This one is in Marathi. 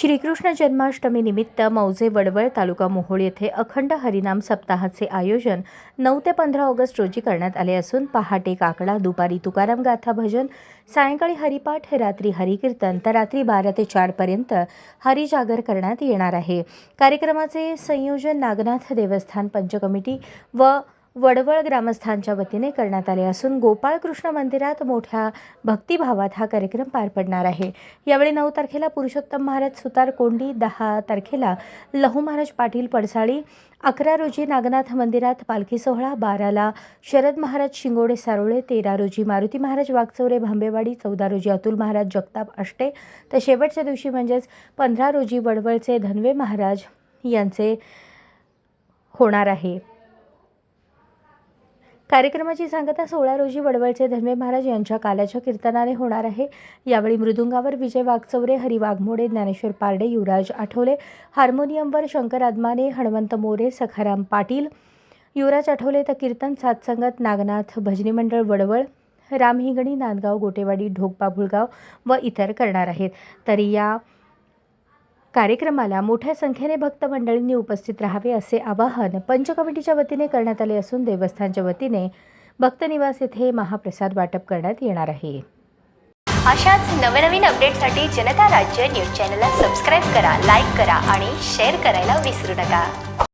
श्रीकृष्ण जन्माष्टमी निमित्त मौजे वडवळ तालुका मोहोळ येथे अखंड हरिनाम सप्ताहाचे आयोजन नऊ ते पंधरा ऑगस्ट रोजी करण्यात आले असून पहाटे काकडा दुपारी तुकाराम गाथा भजन सायंकाळी हरिपाठ रात्री हरिकीर्तन तर रात्री बारा ते चारपर्यंत हरिजागर करण्यात येणार आहे. कार्यक्रमाचे संयोजन नागनाथ देवस्थान पंचकमिटी व वडवळ ग्रामस्थांच्या वतीने करण्यात आले असून गोपाळकृष्ण मंदिरात मोठ्या भक्तिभावात हा कार्यक्रम पार पडणार आहे. यावेळी नऊ तारखेला पुरुषोत्तम महाराज सुतार कोंडी दहा तारखेला लहू महाराज पाटील पडसाळी अकरा रोजी नागनाथ मंदिरात पालखी सोहळा बाराला शरद महाराज शिंगोडे सारोळे तेरा रोजी मारुती महाराज वागचौरे भांबेवाडी चौदा रोजी अतुल महाराज जगताप आष्टे तर शेवटच्या दिवशी म्हणजेच पंधरा रोजी वडवळचे धनवे महाराज यांचे होणार आहे. कार्यक्रमाची सांगता सोळा रोजी वडवळचे धर्मे महाराज यांच्या काल्याच्या कीर्तनाने होणार आहे. यावेळी मृदुंगावर विजय वाघचौरे हरी वाघमोडे ज्ञानेश्वर पारडे युवराज आठवले हार्मोनियमवर शंकर आदमाने हणवंत मोरे सखाराम पाटील युवराज आठवले तर कीर्तन सातसंगत नागनाथ भजनी मंडळ वडवळ राम हिंगणी नांदगाव गोटेवाडी ढोकपा भुळगाव व इतर करणार आहेत. तर या कार्यक्रमाला मोठ्या संख्येने भक्त मंडळींनी उपस्थित राहावे असे आवाहन पंच कमिटीच्या वतीने करण्यात आले असून देवस्थानच्या वतीने भक्तनिवास येथे महाप्रसाद वाटप करण्यात येणार आहे. अशाच नवनवीन अपडेटसाठी जनता राज्य न्यूज चॅनलला सबस्क्राईब करा लाईक करा आणि शेअर करायला विसरू नका.